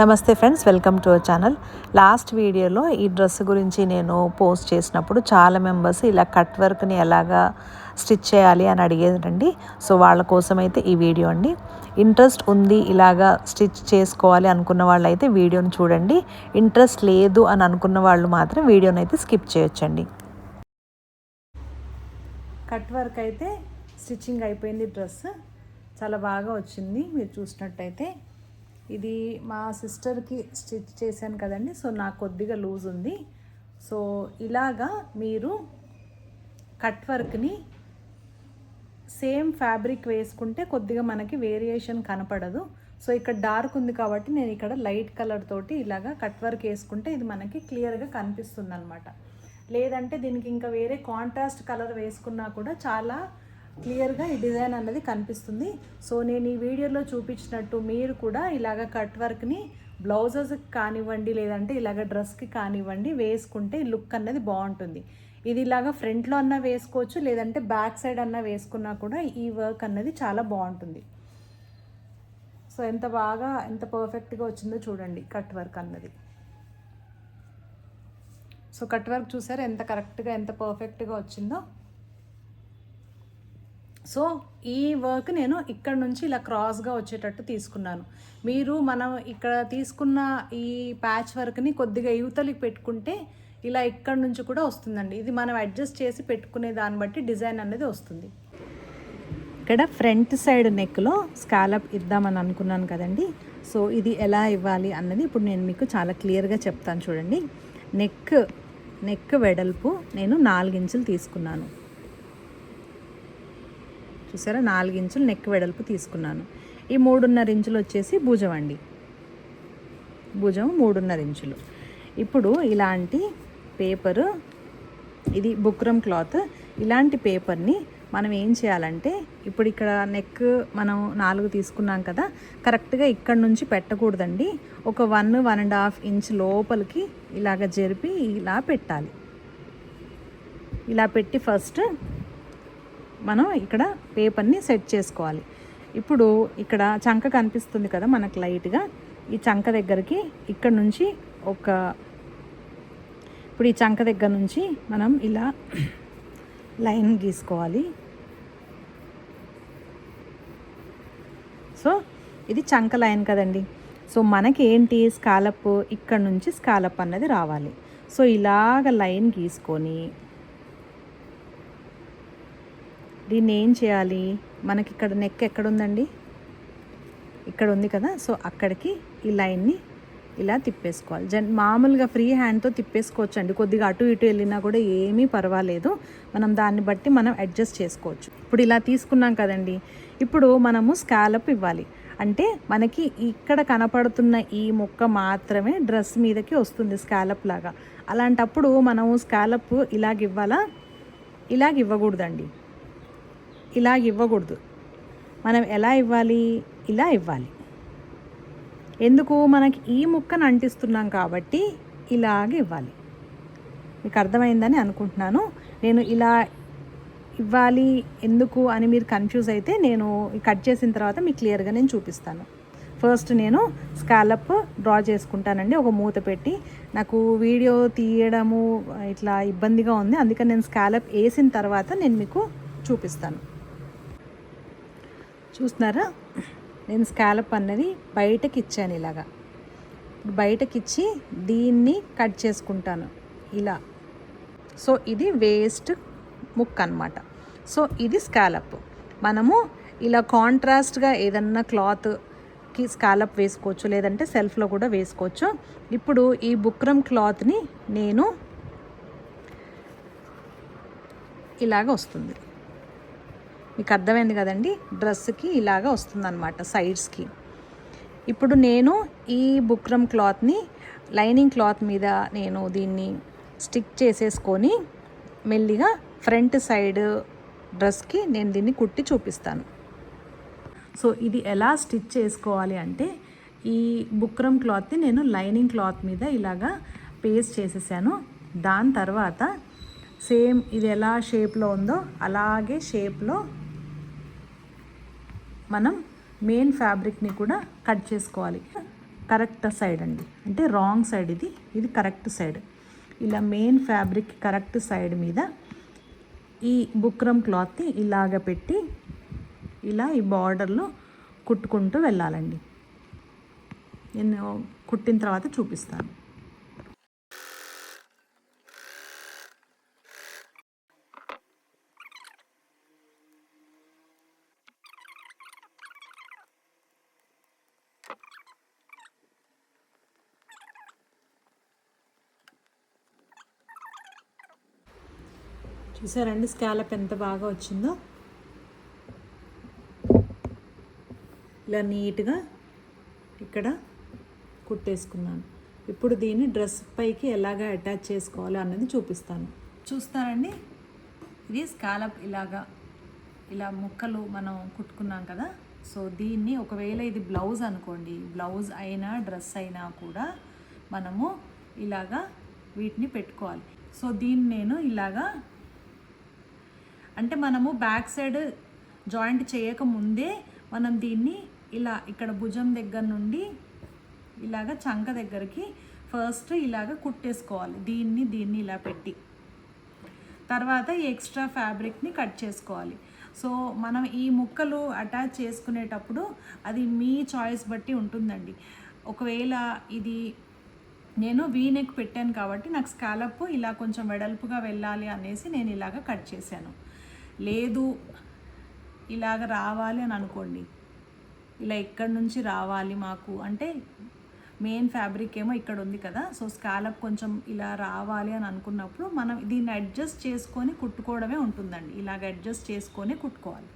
నమస్తే friends welcome to our channel. Last వీడియోలో ఈ డ్రెస్ గురించి నేను పోస్ట్ చేసినప్పుడు చాలా మెంబర్స్ ఇలా కట్ వర్క్ని ఎలాగా స్టిచ్ చేయాలి అని అడిగేదండి సో వాళ్ళ కోసం అయితే ఈ వీడియో అండి. ఇంట్రెస్ట్ ఉంది ఇలాగా స్టిచ్ చేసుకోవాలి అనుకున్న వాళ్ళు అయితే వీడియోని చూడండి. ఇంట్రెస్ట్ లేదు అని అనుకున్న వాళ్ళు మాత్రం వీడియోని అయితే స్కిప్ చేయొచ్చండి. కట్ వర్క్ అయితే స్టిచ్చింగ్ అయిపోయింది డ్రెస్. చాలా బాగా వచ్చింది. మీరు చూసినట్టయితే ఇది మా సిస్టర్కి స్టిచ్ చేశాను కదండి. సో నాకు కొద్దిగా లూజ్ ఉంది. సో ఇలాగా మీరు కట్ వర్క్ని సేమ్ ఫ్యాబ్రిక్ వేసుకుంటే కొద్దిగా మనకి వేరియేషన్ కనపడదు. సో ఇక్కడ డార్క్ ఉంది కాబట్టి నేను ఇక్కడ లైట్ కలర్ తోటి ఇలాగా కట్ వర్క్ వేసుకుంటే ఇది మనకి క్లియర్గా కనిపిస్తుంది అనమాట లేదంటే దీనికి ఇంకా వేరే కాంట్రాస్ట్ కలర్ వేసుకున్నా కూడా చాలా క్లియర్గా ఈ డిజైన్ అన్నది కనిపిస్తుంది. సో నేను ఈ వీడియోలో చూపించినట్టు మీరు కూడా ఇలాగ కట్ వర్క్ని బ్లౌజెస్కి కానివ్వండి లేదంటే ఇలాగ డ్రెస్కి కానివ్వండి వేసుకుంటే లుక్ అన్నది బాగుంటుంది. ఇది ఇలాగ ఫ్రంట్లో అన్నా వేసుకోవచ్చు లేదంటే బ్యాక్ సైడ్ అన్నా వేసుకున్నా కూడా ఈ వర్క్ అన్నది చాలా బాగుంటుంది. సో ఎంత బాగా ఎంత పర్ఫెక్ట్గా వచ్చిందో చూడండి కట్ వర్క్ అన్నది. సో కట్ వర్క్ చూసారు? ఎంత కరెక్ట్గా ఎంత పర్ఫెక్ట్గా వచ్చిందో. సో ఈ వర్క్ నేను ఇక్కడ నుంచి ఇలా క్రాస్గా వచ్చేటట్టు తీసుకున్నాను. మీరు మనం ఇక్కడ తీసుకున్న ఈ ప్యాచ్ వర్క్ని కొద్దిగా యువతలకి పెట్టుకుంటే ఇలా ఇక్కడ నుంచి కూడా వస్తుందండి. ఇది మనం అడ్జస్ట్ చేసి పెట్టుకునే దాన్ని బట్టి డిజైన్ అనేది వస్తుంది. ఇక్కడ ఫ్రంట్ సైడ్ నెక్లో స్కాలప్ ఇద్దామని అనుకున్నాను కదండి. సో ఇది ఎలా ఇవ్వాలి అన్నది ఇప్పుడు నేను మీకు చాలా క్లియర్గా చెప్తాను చూడండి. నెక్ నెక్ వెడల్పు నేను నాలుగించులు తీసుకున్నాను. చూసారా? నాలుగు ఇంచులు నెక్ వెడల్పు తీసుకున్నాను. ఈ మూడున్నర ఇంచులు వచ్చేసి భుజం అండి భుజం మూడున్నర ఇంచులు. ఇప్పుడు ఇలాంటి పేపరు ఇది బుక్రమ్ క్లాత్. ఇలాంటి పేపర్ని మనం ఏం చేయాలంటే ఇప్పుడు ఇక్కడ నెక్ మనం నాలుగు తీసుకున్నాం కదా కరెక్ట్గా ఇక్కడ నుంచి పెట్టకూడదండి. ఒక one one and half inch లోపలికి ఇలాగ జరిపి ఇలా పెట్టాలి. ఇలా పెట్టి ఫస్ట్ మనం ఇక్కడ పేపర్ని సెట్ చేసుకోవాలి. ఇప్పుడు ఇక్కడ చంక కనిపిస్తుంది కదా మనకు లైట్గా. ఈ చంక దగ్గరికి ఇక్కడ నుంచి ఒక ఇప్పుడు ఈ చంక దగ్గర నుంచి మనం ఇలా లైన్ గీసుకోవాలి. సో ఇది చంక లైన్ కదండి. సో మనకి ఏంటి స్కాలప్? ఇక్కడ నుంచి స్కాలప్ అన్నది రావాలి. సో ఇలాగ లైన్ గీసుకొని దీన్ని ఏం చేయాలి? మనకి ఇక్కడ నెక్ ఎక్కడ ఉందండి ఇక్కడ ఉంది కదా సో అక్కడికి ఈ లైన్ని ఇలా తిప్పేసుకోవాలి. జన్ మామూలుగా ఫ్రీ హ్యాండ్తో తిప్పేసుకోవచ్చు అండి కొద్దిగా అటు ఇటు వెళ్ళినా కూడా ఏమీ పర్వాలేదు. మనం దాన్ని బట్టి మనం అడ్జస్ట్ చేసుకోవచ్చు. ఇప్పుడు ఇలా తీసుకున్నాం కదండి. ఇప్పుడు మనము స్కాలప్ ఇవ్వాలి. అంటే మనకి ఇక్కడ కనపడుతున్న ఈ మొక్క మాత్రమే డ్రెస్ మీదకి వస్తుంది స్కాలప్ లాగా. అలాంటప్పుడు మనము స్కాలప్ ఇలాగివ్వాలా? ఇలాగ ఇవ్వకూడదండి ఇలాగ ఇవ్వకూడదు. మనం ఎలా ఇవ్వాలి? ఇలా ఇవ్వాలి. ఎందుకు? మనకి ఈ ముక్కను అంటిస్తున్నాం కాబట్టి ఇలాగ ఇవ్వాలి. మీకు అర్థమైందని అనుకుంటున్నాను. నేను ఇలా ఇవ్వాలి ఎందుకు అని మీరు కన్ఫ్యూజ్ అయితే నేను కట్ చేసిన తర్వాత మీకు క్లియర్గా నేను చూపిస్తాను. ఫస్ట్ నేను స్కాలప్ డ్రా చేసుకుంటానండి. ఒక మూత పెట్టి నాకు వీడియో తీయడము ఇట్లా ఇబ్బందిగా ఉంది. అందుకని నేను స్కాలప్ వేసిన తర్వాత నేను మీకు చూపిస్తాను. చూస్తున్నారా? నేను స్కాలప్ అన్నది బయటకి ఇచ్చాను ఇలాగా. బయటకి ఇచ్చి దీన్ని కట్ చేసుకుంటాను. ఇలా. సో ఇది వేస్ట్ ముక్ అనమాట సో ఇది స్కాలప్ మనము ఇలా కాంట్రాస్ట్గా ఏదన్నా క్లాత్కి స్కాలప్ వేసుకోవచ్చు లేదంటే సెల్ఫ్లో కూడా వేసుకోవచ్చు. ఇప్పుడు ఈ బుక్రమ్ క్లాత్ని నేను ఇలాగ వస్తుంది. మీకు అర్థమైంది కదండి? డ్రెస్కి ఇలాగా వస్తుందన్నమాట సైడ్స్కి. ఇప్పుడు నేను ఈ బుక్రమ్ క్లాత్ని లైనింగ్ క్లాత్ మీద నేను దీన్ని స్టిక్ చేసేసుకొని మెల్లిగా ఫ్రంట్ సైడ్ డ్రెస్కి నేను దీన్ని కుట్టి చూపిస్తాను. సో ఇది ఎలా స్టిచ్ చేసుకోవాలి అంటే ఈ బుక్రమ్ క్లాత్ని నేను లైనింగ్ క్లాత్ మీద ఇలాగా పేస్ట్ చేసేసాను. దాని తర్వాత సేమ్ ఇది ఎలా షేప్లో ఉందో అలాగే షేప్లో మనం మెయిన్ ఫ్యాబ్రిక్ని కూడా కట్ చేసుకోవాలి. కరెక్ట్ సైడ్ అండి. అంటే రాంగ్ సైడ్ ఇది. ఇది కరెక్ట్ సైడ్ ఇలా మెయిన్ ఫ్యాబ్రిక్ కరెక్ట్ సైడ్ మీద ఈ బుక్రమ్ క్లాత్ని ఇలాగ పెట్టి ఇలా ఈ బార్డర్లో కుట్టుకుంటూ వెళ్ళాలండి. నేను కుట్టిన తర్వాత చూపిస్తాను. చూసారండి స్కాలప్ ఎంత బాగా వచ్చిందో. ఇలా నీట్గా ఇక్కడ కుట్టేసుకున్నాను. ఇప్పుడు దీన్ని డ్రెస్ పైకి ఎలాగ అటాచ్ చేసుకోవాలి అన్నది చూపిస్తాను. చూస్తారండి? ఇది స్కాలప్ ఇలాగా ఇలా ముక్కలు మనం కుట్టుకున్నాం కదా? సో దీన్ని ఒకవేళ ఇది బ్లౌజ్ అనుకోండి బ్లౌజ్ అయినా డ్రెస్ అయినా కూడా మనము ఇలాగా వీటిని పెట్టుకోవాలి. సో దీన్ని నేను ఇలాగా అంటే మనము బ్యాక్ సైడ్ జాయింట్ చేయక ముందే మనం దీన్ని ఇలా ఇక్కడ భుజం దగ్గర నుండి ఇలాగ చంక దగ్గరికి ఫస్ట్ ఇలాగ కుట్టేసుకోవాలి. దీన్ని దీన్ని ఇలా పెట్టి. తర్వాత ఈ ఎక్స్ట్రా ఫ్యాబ్రిక్ని కట్ చేసుకోవాలి. సో మనం ఈ ముక్కలు అటాచ్ చేసుకునేటప్పుడు అది మీ చాయిస్ బట్టి ఉంటుందండి. ఒకవేళ ఇది నేను వీనెక్ పెట్టాను కాబట్టి నాకు స్కాలప్ ఇలా కొంచెం వెడల్పుగా వెళ్ళాలి అనేసి నేను ఇలాగ కట్ చేశాను. లేదు ఇలాగ రావాలి అని అనుకోండి. ఇలా ఇక్కడ నుంచి రావాలి మాకు? అంటే మెయిన్ ఫ్యాబ్రిక్ ఏమో ఇక్కడ ఉంది కదా సో స్కాలప్ కొంచెం ఇలా రావాలి అని అనుకున్నప్పుడు మనం దీన్ని అడ్జస్ట్ చేసుకొని కుట్టుకోవడమే ఉంటుందండి. ఇలాగ అడ్జస్ట్ చేసుకొని కుట్టుకోవాలి.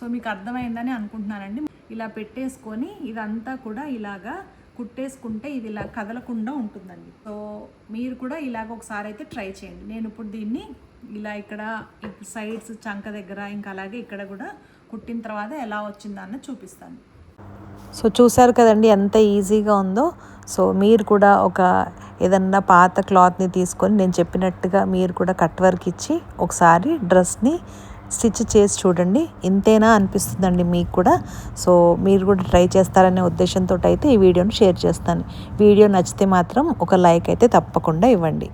సో మీకు అర్థమైందని అనుకుంటున్నానండి. ఇలా పెట్టేసుకొని ఇదంతా కూడా ఇలాగా కుట్టేసుకుంటే ఇది ఇలా కదలకుండా ఉంటుందండి. సో మీరు కూడా ఇలాగ ఒకసారి అయితే ట్రై చేయండి. నేను ఇప్పుడు దీన్ని ఇలా ఇక్కడ సైడ్స్ చంక దగ్గర ఇంకా అలాగే ఇక్కడ కూడా కుట్టిన తర్వాత ఎలా వచ్చిందన్న చూపిస్తాను. సో చూసారు కదండి ఎంత ఈజీగా ఉందో. సో మీరు కూడా ఒక ఏదన్నా పాత క్లాత్ని తీసుకొని నేను చెప్పినట్టుగా మీరు కూడా కట్ వర్క్ ఇచ్చి ఒకసారి డ్రెస్ని స్టిచ్ చేసి చూడండి. ఇంతేనా అనిపిస్తుందండి మీకు కూడా. సో మీరు కూడా ట్రై చేస్తారనే ఉద్దేశంతో అయితే ఈ వీడియోని షేర్ చేస్తాను. వీడియో నచ్చితే మాత్రం ఒక లైక్ అయితే తప్పకుండా ఇవ్వండి.